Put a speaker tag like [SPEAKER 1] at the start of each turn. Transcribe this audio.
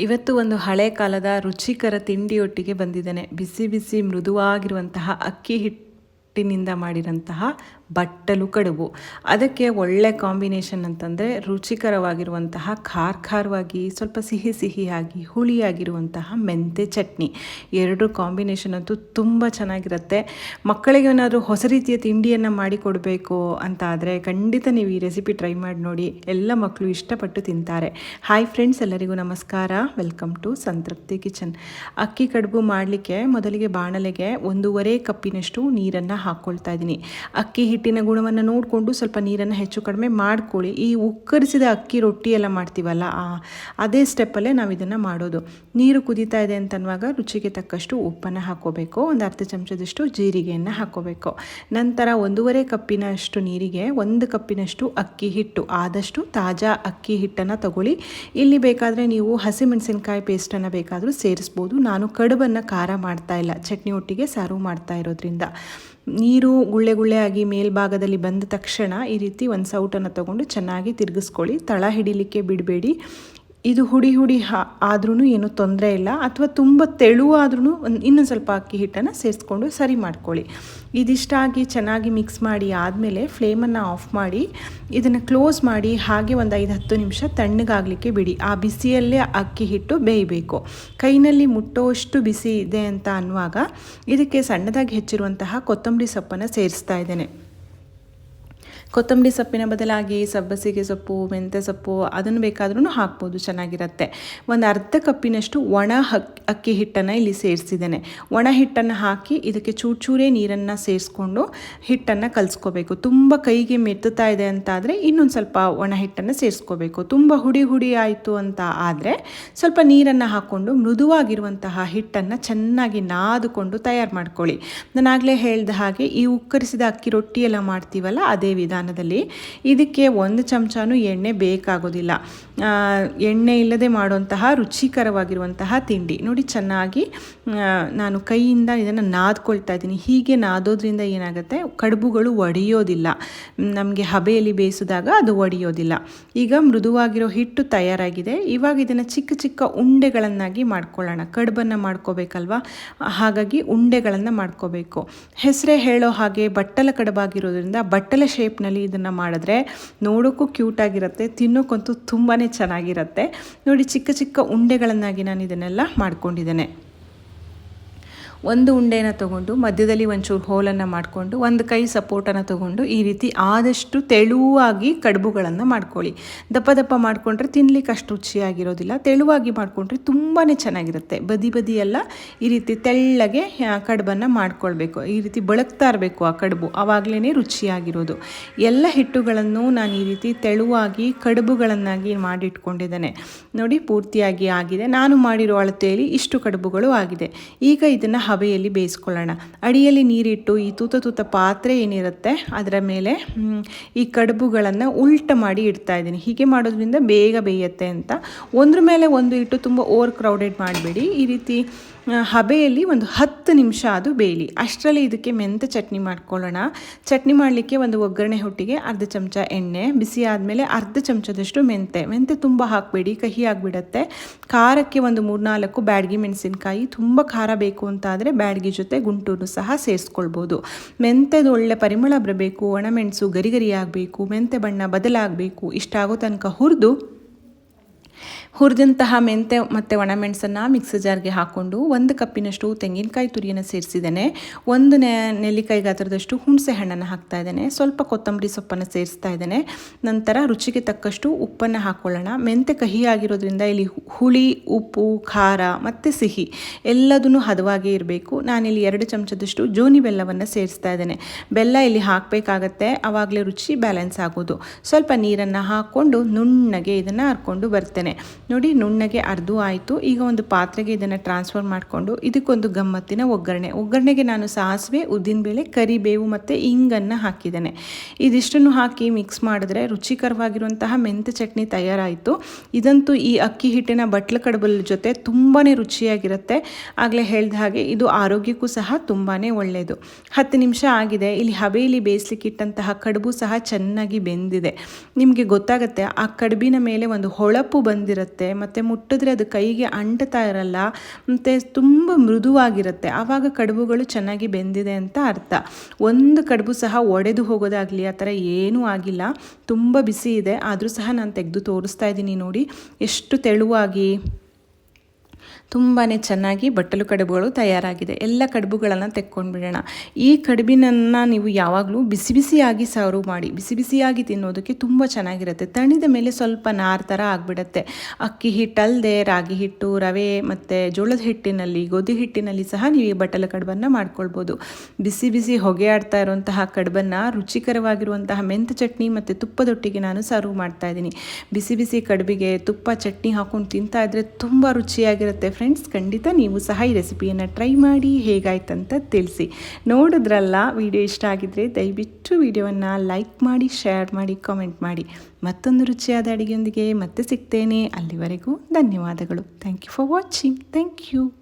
[SPEAKER 1] ಇವತ್ತು ಒಂದು ಹಳೆ ಕಾಲದ ರುಚಿಕರ ತಿಂಡಿಯೊಟ್ಟಿಗೆ ಬಂದಿದ್ದೇನೆ. ಬಿಸಿ ಬಿಸಿ ಮೃದುವಾಗಿರುವಂತಹ ಅಕ್ಕಿ ಹಿಟ್ಟಿನಿಂದ ಮಾಡಿದಂತಹ ಬಟ್ಟಲು ಕಡುಬು. ಅದಕ್ಕೆ ಒಳ್ಳೆ ಕಾಂಬಿನೇಷನ್ ಅಂತಂದರೆ ರುಚಿಕರವಾಗಿರುವಂತಹ ಖಾರ ಖಾರವಾಗಿ ಸ್ವಲ್ಪ ಸಿಹಿ ಸಿಹಿಯಾಗಿ, ಹುಳಿಯಾಗಿರುವಂತಹ ಮೆಂತೆ ಚಟ್ನಿ. ಎರಡು ಕಾಂಬಿನೇಷನ್ ಅಂತೂ ತುಂಬ ಚೆನ್ನಾಗಿರುತ್ತೆ. ಮಕ್ಕಳಿಗೆ ಏನಾದರೂ ಹೊಸ ರೀತಿಯ ತಿಂಡಿಯನ್ನು ಮಾಡಿಕೊಡಬೇಕು ಅಂತ ಆದರೆ ಖಂಡಿತ ನೀವು ಈ ರೆಸಿಪಿ ಟ್ರೈ ಮಾಡಿ ನೋಡಿ. ಎಲ್ಲ ಮಕ್ಕಳು ಇಷ್ಟಪಟ್ಟು ತಿಂತಾರೆ. ಹಾಯ್ ಫ್ರೆಂಡ್ಸ್ ಎಲ್ಲರಿಗೂ ನಮಸ್ಕಾರ. Welcome to Santrupti kitchen. ಅಕ್ಕಿ ಕಡುಬು ಮಾಡಲಿಕ್ಕೆ ಮೊದಲಿಗೆ ಬಾಣಲೆಗೆ ಒಂದೂವರೆ ಕಪ್ಪಿನಷ್ಟು ನೀರನ್ನು ಹಾಕ್ಕೊಳ್ತಾ ಇದ್ದೀನಿ. ಅಕ್ಕಿ ಹಿಟ್ಟಿನ ಗುಣವನ್ನು ನೋಡಿಕೊಂಡು ಸ್ವಲ್ಪ ನೀರನ್ನು ಹೆಚ್ಚು ಕಡಿಮೆ ಮಾಡ್ಕೊಳ್ಳಿ. ಈ ಉಕ್ಕರಿಸಿದ ಅಕ್ಕಿ ರೊಟ್ಟಿ ಎಲ್ಲ ಮಾಡ್ತೀವಲ್ಲ, ಆ, ಅದೇ ಸ್ಟೆಪ್ಪಲ್ಲೇ ನಾವು ಇದನ್ನು ಮಾಡೋದು. ನೀರು ಕುದೀತಾ ಇದೆ ಅಂತನ್ನುವಾಗ ರುಚಿಗೆ ತಕ್ಕಷ್ಟು ಉಪ್ಪನ್ನು ಹಾಕೋಬೇಕು. ಒಂದು ಅರ್ಧ ಚಮಚದಷ್ಟು ಜೀರಿಗೆಯನ್ನು ಹಾಕೋಬೇಕು. ನಂತರ ಒಂದೂವರೆ ಕಪ್ಪಿನಷ್ಟು ನೀರಿಗೆ, ಒಂದು ಕಪ್ಪಿನಷ್ಟು ಅಕ್ಕಿ ಹಿಟ್ಟು, ಆದಷ್ಟು ತಾಜಾ ಅಕ್ಕಿ ಹಿಟ್ಟನ್ನು ತಗೊಳ್ಳಿ. ಇಲ್ಲಿ ಬೇಕಾದರೆ ನೀವು ಹಸಿಮೆಣಸಿನಕಾಯಿ ಪೇಸ್ಟನ್ನು ಬೇಕಾದರೂ ಸೇರಿಸ್ಬೋದು. ನಾನು ಕಡುಬನ್ನು ಖಾರ ಮಾಡ್ತಾ ಇಲ್ಲ. ಚಟ್ನಿ ಒಟ್ಟಿಗೆ ಸಾರು ಮಾಡ್ತಾ ಇರೋದ್ರಿಂದ. ನೀರು ಗುಳ್ಳೆ ಗುಳ್ಳೆ ಆಗಿ ಮೇಲ್ಭಾಗದಲ್ಲಿ ಬಂದ ತಕ್ಷಣ ಈ ರೀತಿ ಒಂದು ಸೌಟನ್ನು ತಗೊಂಡು ಚೆನ್ನಾಗಿ ತಿರುಗಿಸ್ಕೊಳ್ಳಿ. ತಳ ಹಿಡಿಲಿಕ್ಕೆ ಬಿಡಬೇಡಿ. ಇದು ಹುಡಿ ಹುಡಿ ಹಾ ಆದ್ರೂ ಏನೂ ತೊಂದರೆ ಇಲ್ಲ ಅಥವಾ ತುಂಬ ತೆಳುವಾದ್ರೂ ಒಂದು ಇನ್ನೊಂದು ಸ್ವಲ್ಪ ಅಕ್ಕಿ ಹಿಟ್ಟನ್ನು ಸೇರಿಸ್ಕೊಂಡು ಸರಿ ಮಾಡ್ಕೊಳ್ಳಿ. ಇದಿಷ್ಟಾಗಿ ಚೆನ್ನಾಗಿ ಮಿಕ್ಸ್ ಮಾಡಿ ಆದಮೇಲೆ ಫ್ಲೇಮನ್ನು ಆಫ್ ಮಾಡಿ ಇದನ್ನು ಕ್ಲೋಸ್ ಮಾಡಿ ಹಾಗೆ ಒಂದು ಐದು ಹತ್ತು ನಿಮಿಷ ತಣ್ಣಗಾಗಲಿಕ್ಕೆ ಬಿಡಿ. ಆ ಬಿಸಿಯಲ್ಲೇ ಅಕ್ಕಿ ಹಿಟ್ಟು ಬೇಯಬೇಕು. ಕೈನಲ್ಲಿ ಮುಟ್ಟೋಷ್ಟು ಬಿಸಿ ಇದೆ ಅಂತ ಅನ್ನುವಾಗ ಇದಕ್ಕೆ ಸಣ್ಣದಾಗಿ ಹೆಚ್ಚಿರುವಂತಹ ಕೊತ್ತಂಬರಿ ಸೊಪ್ಪನ್ನು ಸೇರಿಸ್ತಾ ಇದ್ದೇನೆ. ಕೊತ್ತಂಬರಿ ಸೊಪ್ಪಿನ ಬದಲಾಗಿ ಸಬ್ಬಸಿಗೆ ಸೊಪ್ಪು, ಮೆಂತ್ಯ ಸೊಪ್ಪು ಅದನ್ನು ಬೇಕಾದ್ರೂ ಹಾಕ್ಬೋದು, ಚೆನ್ನಾಗಿರುತ್ತೆ. ಒಂದು ಅರ್ಧ ಕಪ್ಪಿನಷ್ಟು ಒಣ ಹಕ್, ಅಕ್ಕಿ ಹಿಟ್ಟನ್ನು ಇಲ್ಲಿ ಸೇರಿಸಿದ್ದೇನೆ. ಒಣ ಹಿಟ್ಟನ್ನು ಹಾಕಿ ಇದಕ್ಕೆ ಚೂರು ಚೂರೇ ನೀರನ್ನು ಸೇರಿಸ್ಕೊಂಡು ಹಿಟ್ಟನ್ನು ಕಲಿಸ್ಕೋಬೇಕು. ತುಂಬ ಕೈಗೆ ಮೆತ್ತುತ್ತಾ ಇದೆ ಅಂತಾದರೆ ಇನ್ನೊಂದು ಸ್ವಲ್ಪ ಒಣ ಹಿಟ್ಟನ್ನು ಸೇರಿಸ್ಕೋಬೇಕು. ತುಂಬ ಹುಡಿ ಹುಡಿ ಆಯಿತು ಅಂತ ಆದರೆ ಸ್ವಲ್ಪ ನೀರನ್ನು ಹಾಕ್ಕೊಂಡು ಮೃದುವಾಗಿರುವಂತಹ ಹಿಟ್ಟನ್ನು ಚೆನ್ನಾಗಿ ನಾದುಕೊಂಡು ತಯಾರು ಮಾಡ್ಕೊಳ್ಳಿ. ನಾನಾಗಲೇ ಹೇಳಿದ ಹಾಗೆ ಈ ಉಕ್ಕರಿಸಿದ ಅಕ್ಕಿ ರೊಟ್ಟಿ ಎಲ್ಲ ಮಾಡ್ತೀವಲ್ಲ, ಅದೇ ವಿಧಾನ. ವಿಧಾನದಲ್ಲಿ ಇದಕ್ಕೆ ಒಂದು ಚಮಚನೂ ಎಣ್ಣೆ ಬೇಕಾಗೋದಿಲ್ಲ. ಎಣ್ಣೆ ಇಲ್ಲದೆ ಮಾಡುವಂತಹ ರುಚಿಕರವಾಗಿರುವಂತಹ ತಿಂಡಿ. ನೋಡಿ, ಚೆನ್ನಾಗಿ ನಾನು ಕೈಯಿಂದ ಇದನ್ನು ನಾದ್ಕೊಳ್ತಾ ಇದ್ದೀನಿ. ಹೀಗೆ ನಾದೋದ್ರಿಂದ ಏನಾಗುತ್ತೆ? ಕಡುಬುಗಳು ಒಡೆಯೋದಿಲ್ಲ. ನಮಗೆ ಹಬೆಯಲ್ಲಿ ಬೇಯಿಸಿದಾಗ ಅದು ಒಡೆಯೋದಿಲ್ಲ. ಈಗ ಮೃದುವಾಗಿರೋ ಹಿಟ್ಟು ತಯಾರಾಗಿದೆ. ಇವಾಗ ಇದನ್ನು ಚಿಕ್ಕ ಚಿಕ್ಕ ಉಂಡೆಗಳನ್ನಾಗಿ ಮಾಡ್ಕೊಳ್ಳೋಣ. ಕಡುಬನ್ನು ಮಾಡ್ಕೋಬೇಕಲ್ವಾ? ಹಾಗಾಗಿ ಉಂಡೆಗಳನ್ನು ಮಾಡ್ಕೋಬೇಕು. ಹೆಸರೇ ಹೇಳೋ ಹಾಗೆ ಬಟ್ಟಲ ಕಡುಬಾಗಿರೋದ್ರಿಂದ ಬಟ್ಟಲ ಶೇಪ್ನಲ್ಲಿ ಇದನ್ನು ಮಾಡಿದ್ರೆ ನೋಡೋಕ್ಕೂ ಕ್ಯೂಟಾಗಿರುತ್ತೆ ತಿನ್ನೋಕ್ಕಂತೂ ತುಂಬಾ ಚೆನ್ನಾಗಿರುತ್ತೆ. ನೋಡಿ ಚಿಕ್ಕ ಚಿಕ್ಕ ಉಂಡೆಗಳನ್ನಾಗಿ ನಾನು ಇದನ್ನೆಲ್ಲ ಮಾಡ್ಕೊಂಡಿದ್ದೇನೆ. ಒಂದು ಉಂಡೆನ ತಗೊಂಡು ಮಧ್ಯದಲ್ಲಿ ಒಂಚೂರು ಹೋಲನ್ನು ಮಾಡಿಕೊಂಡು ಒಂದು ಕೈ ಸಪೋರ್ಟನ್ನು ತಗೊಂಡು ಈ ರೀತಿ ಆದಷ್ಟು ತೆಳುವಾಗಿ ಕಡುಬುಗಳನ್ನು ಮಾಡ್ಕೊಳ್ಳಿ. ದಪ್ಪ ದಪ್ಪ ಮಾಡಿಕೊಂಡ್ರೆ ತಿನ್ಲಿಕ್ಕೆ ಅಷ್ಟು ರುಚಿಯಾಗಿರೋದಿಲ್ಲ. ತೆಳುವಾಗಿ ಮಾಡಿಕೊಂಡ್ರೆ ತುಂಬಾ ಚೆನ್ನಾಗಿರುತ್ತೆ. ಬದಿ ಬದಿಯೆಲ್ಲ ಈ ರೀತಿ ತೆಳ್ಳಗೆ ಕಡುಬನ್ನು ಮಾಡ್ಕೊಳ್ಬೇಕು. ಈ ರೀತಿ ಬಳಕ್ತಾ ಇರಬೇಕು ಆ ಕಡುಬು. ಆವಾಗಲೇ ರುಚಿಯಾಗಿರೋದು. ಎಲ್ಲ ಹಿಟ್ಟುಗಳನ್ನು ನಾನು ಈ ರೀತಿ ತೆಳುವಾಗಿ ಕಡುಬುಗಳನ್ನಾಗಿ ಮಾಡಿಟ್ಕೊಂಡಿದ್ದೇನೆ. ನೋಡಿ, ಪೂರ್ತಿಯಾಗಿ ಆಗಿದೆ. ನಾನು ಮಾಡಿರೋ ಅಳತೆಯಲ್ಲಿ ಇಷ್ಟು ಕಡುಬುಗಳು ಆಗಿದೆ. ಈಗ ಇದನ್ನು ಹಬೆಯಲ್ಲಿ ಬೇಯಿಸ್ಕೊಳ್ಳೋಣ. ಅಡಿಯಲ್ಲಿ ನೀರಿಟ್ಟು ಈ ತೂತ ತೂತ ಪಾತ್ರೆ ಏನಿರುತ್ತೆ, ಅದರ ಮೇಲೆ ಈ ಕಡುಬುಗಳನ್ನು ಉಲ್ಟ ಮಾಡಿ ಇಡ್ತಾ ಇದ್ದೀನಿ. ಹೀಗೆ ಮಾಡೋದ್ರಿಂದ ಬೇಗ ಬೇಯುತ್ತೆ ಅಂತ. ಒಂದ್ರ ಮೇಲೆ ಒಂದು ಇಟ್ಟು ತುಂಬ ಓವರ್ ಕ್ರೌಡೆಡ್ ಮಾಡಬೇಡಿ. ಈ ರೀತಿ ಹಬೆಯಲ್ಲಿ ಒಂದು ಹತ್ತು ನಿಮಿಷ ಅದು ಬೇಯಲಿ. ಅಷ್ಟರಲ್ಲಿ ಇದಕ್ಕೆ ಮೆಂತ್ಯ ಚಟ್ನಿ ಮಾಡ್ಕೊಳ್ಳೋಣ. ಚಟ್ನಿ ಮಾಡಲಿಕ್ಕೆ ಒಂದು ಒಗ್ಗರಣೆ ಹೊಟ್ಟಿಗೆ ಅರ್ಧ ಚಮಚ ಎಣ್ಣೆ, ಬಿಸಿ ಆದಮೇಲೆ ಅರ್ಧ ಚಮಚದಷ್ಟು ಮೆಂತೆ ಮೆಂತೆ ತುಂಬ ಹಾಕಬೇಡಿ, ಕಹಿ ಆಗಿಬಿಡತ್ತೆ. ಖಾರಕ್ಕೆ ಒಂದು ಮೂರ್ನಾಲ್ಕು ಬ್ಯಾಡ್ಗಿ ಮೆಣಸಿನಕಾಯಿ, ತುಂಬ ಖಾರ ಬೇಕು ಅಂತ ಆದರೆ ಬ್ಯಾಡಗಿ ಜೊತೆ ಗುಂಟೂರು ಸಹ ಸೇರಿಸ್ಕೊಳ್ಬೋದು. ಮೆಂತೆದು ಒಳ್ಳೆ ಪರಿಮಳ ಬರಬೇಕು ಒಣಮೆಣಸು ಗರಿ ಗರಿ ಆಗಬೇಕು ಮೆಂತೆ ಬಣ್ಣ ಬದಲಾಗಬೇಕು, ಇಷ್ಟಾಗೋ ತನಕ ಹುರಿದು ಹುರಿದಂತಹ ಮೆಂತೆ ಮತ್ತು ಒಣಮೆಣಸನ್ನು ಮಿಕ್ಸಿ ಜಾರ್ಗೆ ಹಾಕ್ಕೊಂಡು ಒಂದು ಕಪ್ಪಿನಷ್ಟು ತೆಂಗಿನಕಾಯಿ ತುರಿಯನ್ನು ಸೇರಿಸಿದ್ದೇನೆ. ಒಂದು ನೆ, ನೆಲ್ಲಿಕಾಯಿ ಗಾತ್ರದಷ್ಟು ಹುಣಸೆ ಹಣ್ಣನ್ನು ಹಾಕ್ತಾ ಇದ್ದೇನೆ. ಸ್ವಲ್ಪ ಕೊತ್ತಂಬರಿ ಸೊಪ್ಪನ್ನು ಸೇರಿಸ್ತಾ ಇದ್ದೇನೆ. ನಂತರ ರುಚಿಗೆ ತಕ್ಕಷ್ಟು ಉಪ್ಪನ್ನು ಹಾಕ್ಕೊಳ್ಳೋಣ ಮೆಂತೆ ಕಹಿ ಆಗಿರೋದ್ರಿಂದ ಇಲ್ಲಿ ಹುಳಿ, ಉಪ್ಪು, ಖಾರ ಮತ್ತು ಸಿಹಿ ಎಲ್ಲದೂ ಹದವಾಗಿ ಇರಬೇಕು. ನಾನಿಲ್ಲಿ ಎರಡು ಚಮಚದಷ್ಟು ಜೋನಿ ಬೆಲ್ಲವನ್ನು ಸೇರಿಸ್ತಾ ಇದ್ದೇನೆ. ಬೆಲ್ಲ ಇಲ್ಲಿ ಹಾಕಬೇಕಾಗತ್ತೆ. ಆವಾಗಲೇ ರುಚಿ ಬ್ಯಾಲೆನ್ಸ್ ಆಗೋದು. ಸ್ವಲ್ಪ ನೀರನ್ನು ಹಾಕ್ಕೊಂಡು ನುಣ್ಣಗೆ ಇದನ್ನು ಹರ್ಕೊಂಡು ಬರ್ತೇನೆ. ನೋಡಿ ನುಣ್ಣಗೆ ಅರ್ದು ಆಯಿತು. ಈಗ ಒಂದು ಪಾತ್ರೆಗೆ ಇದನ್ನು ಟ್ರಾನ್ಸ್ಫರ್ ಮಾಡಿಕೊಂಡು ಇದಕ್ಕೊಂದು ಗಮ್ಮತ್ತಿನ ಒಗ್ಗರಣೆ. ಒಗ್ಗರಣೆಗೆ ನಾನು ಸಾಸಿವೆ ಉದ್ದಿನಬೇಳೆ ಕರಿಬೇವು ಮತ್ತು ಇಂಗನ್ನು ಹಾಕಿದ್ದೇನೆ. ಇದಿಷ್ಟನ್ನು ಹಾಕಿ ಮಿಕ್ಸ್ ಮಾಡಿದ್ರೆ ರುಚಿಕರವಾಗಿರುವಂತಹ ಮೆಂತ್ಯ ಚಟ್ನಿ ತಯಾರಾಯಿತು. ಇದಂತೂ ಈ ಅಕ್ಕಿ ಹಿಟ್ಟಿನ ಬಟ್ಲ ಕಡಬಲ್ ಜೊತೆ ತುಂಬಾ ರುಚಿಯಾಗಿರುತ್ತೆ. ಆಗಲೇ ಹೇಳಿದ ಹಾಗೆ ಇದು ಆರೋಗ್ಯಕ್ಕೂ ಸಹ ತುಂಬಾ ಒಳ್ಳೆಯದು ಹತ್ತು ನಿಮಿಷ ಆಗಿದೆ. ಇಲ್ಲಿ ಹಬೆಯಲ್ಲಿ ಬೇಯಿಸ್ಲಿಕ್ಕಿಟ್ಟಂತಹ ಕಡುಬು ಸಹ ಚೆನ್ನಾಗಿ ಬೆಂದಿದೆ. ನಿಮಗೆ ಗೊತ್ತಾಗುತ್ತೆ, ಆ ಕಡುಬಿನ ಮೇಲೆ ಒಂದು ಹೊಳಪು ಬಂದಿರುತ್ತೆ. ಇರುತ್ತೆ, ಮತ್ತು ಮುಟ್ಟಿದ್ರೆ ಅದು ಕೈಗೆ ಅಂಟ್ತಾ ಇರಲ್ಲ, ಮತ್ತು ತುಂಬ ಮೃದುವಾಗಿರುತ್ತೆ. ಆವಾಗ ಕಡುಬುಗಳು ಚೆನ್ನಾಗಿ ಬೆಂದಿದೆ ಅಂತ ಅರ್ಥ. ಒಂದು ಕಡುಬು ಸಹ ಒಡೆದು ಹೋಗೋದಾಗಲಿ ಆ ಥರ ಏನೂ ಆಗಿಲ್ಲ. ತುಂಬ ಬಿಸಿ ಇದೆ, ಆದರೂ ಸಹ ನಾನು ತೆಗೆದು ತೋರಿಸ್ತಾ ಇದ್ದೀನಿ ನೋಡಿ. ಎಷ್ಟು ತೆಳುವಾಗಿ. ತುಂಬಾ ಚೆನ್ನಾಗಿ ಬಟ್ಟಲು ಕಡುಬುಗಳು ತಯಾರಾಗಿದೆ. ಎಲ್ಲ ಕಡುಬುಗಳನ್ನು ತೆಕ್ಕೊಂಡು ಬಿಡೋಣ ಈ ಕಡುಬಿನನ್ನು ನೀವು ಯಾವಾಗಲೂ ಬಿಸಿ ಬಿಸಿಯಾಗಿ ಸರ್ವ್ ಮಾಡಿ, ಬಿಸಿ ಬಿಸಿಯಾಗಿ ತಿನ್ನೋದಕ್ಕೆ ತುಂಬ ಚೆನ್ನಾಗಿರುತ್ತೆ. ತಣಿದ ಮೇಲೆ ಸ್ವಲ್ಪ ನಾರ್ ಥರ ಆಗಿಬಿಡತ್ತೆ. ಅಕ್ಕಿ ಹಿಟ್ಟಲ್ಲದೆ ರಾಗಿ ಹಿಟ್ಟು, ರವೆ ಮತ್ತು ಜೋಳದ ಹಿಟ್ಟಿನಲ್ಲಿ, ಗೋಧಿ ಹಿಟ್ಟಿನಲ್ಲಿ ಸಹ ನೀವು ಈ ಬಟ್ಟಲು ಕಡುಬನ್ನು ಮಾಡ್ಕೊಳ್ಬೋದು. ಬಿಸಿ ಬಿಸಿ ಹೊಗೆ ಆಡ್ತಾ ಇರುವಂತಹ ಕಡುಬನ್ನು, ರುಚಿಕರವಾಗಿರುವಂತಹ ಮೆಂತ್ಯ ಚಟ್ನಿ ಮತ್ತು ತುಪ್ಪದೊಟ್ಟಿಗೆ ನಾನು ಸರ್ವ್ ಮಾಡ್ತಾ ಇದ್ದೀನಿ. ಬಿಸಿ ಬಿಸಿ ಕಡುಬಿಗೆ ತುಪ್ಪ, ಚಟ್ನಿ ಹಾಕೊಂಡು ತಿಂತಾ ಇದ್ರೆ ತುಂಬ ರುಚಿಯಾಗಿರುತ್ತೆ. ಫ್ರೆಂಡ್ಸ್ ಖಂಡಿತ ನೀವು ಸಹ ಈ ರೆಸಿಪಿಯನ್ನು ಟ್ರೈ ಮಾಡಿ ಹೇಗಾಯ್ತಂತ ತಿಳಿಸಿ. ನೋಡಿದ್ರಲ್ಲ ವಿಡಿಯೋ ಇಷ್ಟ ಆಗಿದ್ರೆ ದಯವಿಟ್ಟು ವಿಡಿಯೋವನ್ನು ಲೈಕ್ ಮಾಡಿ ಶೇರ್ ಮಾಡಿ ಕಾಮೆಂಟ್ ಮಾಡಿ. ಮತ್ತೊಂದು ರುಚಿಯಾದ ಅಡುಗೆಯೊಂದಿಗೆ ಮತ್ತೆ ಸಿಗ್ತೇನೆ. ಅಲ್ಲಿವರೆಗೂ ಧನ್ಯವಾದಗಳು. Thank you for watching thank you